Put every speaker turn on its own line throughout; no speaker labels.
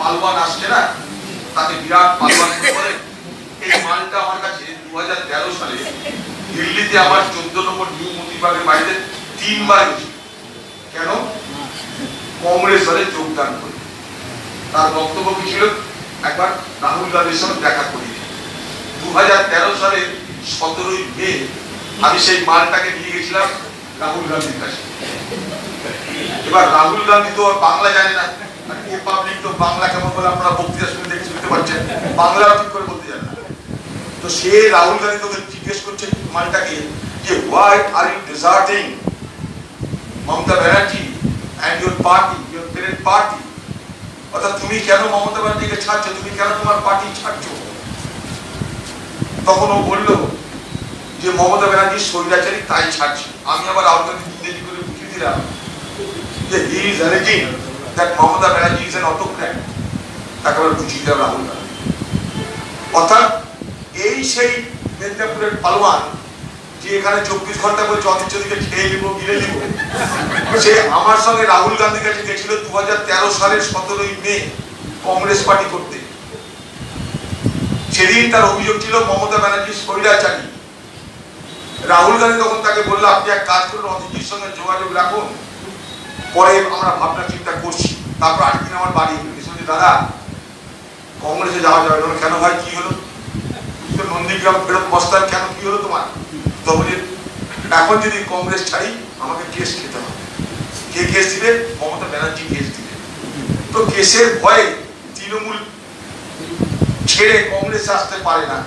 পালোয়ান আসছে না, তাকে বিরাট পালোয়ান বলে। এই মালটা আমার কাছে দু হাজার তেরো সালে দিল্লিতে আমার চোদ্দ নম্বর নিউ মন্ত্রীবাগের বাড়িতে তিনবার গেছিল। কেন? কংগ্রেস দলে যোগদান করে। তার বক্তব্য কি ছিল? একবার রাহুল গান্ধীর সঙ্গে দেখা করি। দু হাজার তেরো সালের সতেরোই মে আমি সেই মালটাকে নিয়ে গেছিলাম। রাহুল গান্ধীর কাছে এবার রাহুল গান্ধী তো বাংলা জানে না। এ পাবলিক তো বাংলা কেমন বলে আপনারা বক্তৃতা শুনে দেখে বুঝতে পারছেন? বাংলা ঠিক করে বলতে জানে না। তো সে রাহুল গান্ধী তোকে জিজ্ঞেস করছে মালটাকে যে why are you deserting Mamata Banerjee and your party your parent party অর্থাৎ তুমি কেন মমতা ব্যানার্জিকে ছাড়ছো? তুমি কেন তোমার পার্টি ছাড়ছো? তখন ও বলল যে, মমতা ব্যানার্জি স্বৈরাচারী তাই ছাড়ছি। আমি আবার গান্ধী ইংরেজি করে বুঝিয়ে দিলাম। যে he is alleging that Mamata Banerjee is an autocrat. তাকে আবার বুঝিয়ে দিলাম রাহুল গান্ধী। অর্থাৎ এই সেই মেদিনীপুরের পালোয়ান, যে এখানে চব্বিশ ঘণ্টা করে চদিকে খেয়ে নিব গিলে নিব, সে আমার সঙ্গে রাহুল গান্ধীর কাছে গেছিল দু সালের সতেরোই মে কংগ্রেস পার্টি করতে। সেদিন তার অভিযোগ ছিল, মমতা ব্যানার্জি স্বৈরাচারী। রাহুল গান্ধী তখন তাকে বলল, আপনি এক কাজ করুন, অতিথির সঙ্গে যোগাযোগ রাখুন। পরে আমরা ভাবনা চিন্তা করছি। তারপর আট দিন আমার বাড়ি এসে দাদা, কংগ্রেসে যাওয়া যাবে না। কেন ভাই, কি হলো? নন্দীগ্রাম ফেরত বস্তার কেন, কি হলো তোমার? তবে এখন যদি কংগ্রেস ছাড়ি, আমাকে কেস খেতে হবে। কে কেস দিবে? মমতা ব্যানার্জি কেস দিবে। তো কেসের ভয়ে তৃণমূল ছেড়ে কংগ্রেসে আসতে পারে না।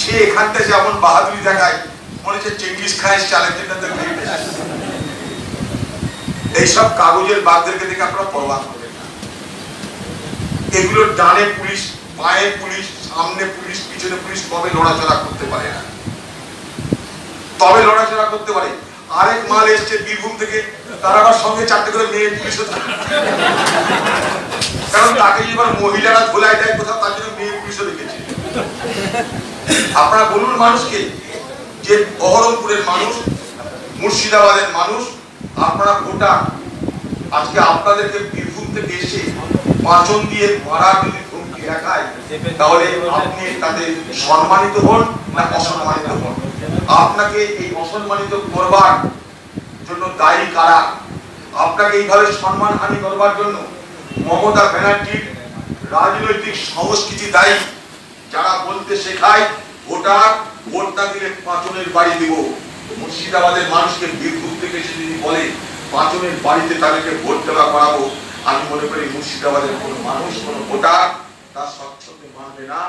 সে এখান থেকে যেমন বাহাদুরি দেখায়, মনে হচ্ছে চেঙ্গিস খানের চালের এইসব কাগজের বাঘদেরকে দেখে আপনারা পরোয়া করবেন না। এগুলো ডানে পুলিশ, পায়ে পুলিশ, সামনে পুলিশ, পিছনে পুলিশ তবে লড়াচড়া করতে পারে না। তবে লড়াচড়া করতে পারে। আরেক মাল এসছে বীরভূম থেকে, তার আবার সঙ্গে চারটে করে মেয়ে পুলিশ কারণ তাকে এবার মহিলারা ধোলায় দেয় কোথাও, তার জন্য মেয়ে পুলিশও রেখেছে আপনারা বলুন মানুষকে যে বহরমপুরের মানুষ, মুর্শিদাবাদের মানুষ, আপনারা গোটা আজকে আপনাদেরকে বীরভূম থেকে এসে পাঁচন দিয়ে মারা যদি ধমকি দেখায়, তাহলে আপনি তাতে সম্মানিত হন না অসম্মানিত হন? আপনাকে এই অসম্মানিত করবার জন্য দায়ী কারা? আপনাকে এইভাবে সম্মানহানি করবার জন্য মমতা ব্যানার্জির রাজনৈতিক সংস্কৃতি দায়ী, যারা বলতে শেখায় ভোটার ভোট না দিলে পাঁচনের বাড়ি দিব। মুর্শিদাবাদের মানুষকে বীরভূম থেকে এসে যদি বলে পাঁচনের বাড়িতে তাদেরকে ভোট দেওয়া করাবো। আমি মনে করি মুর্শিদাবাদের কোনো মানুষ, কোনো ভোটার তার স্বচ্ছন্দে মানবে না।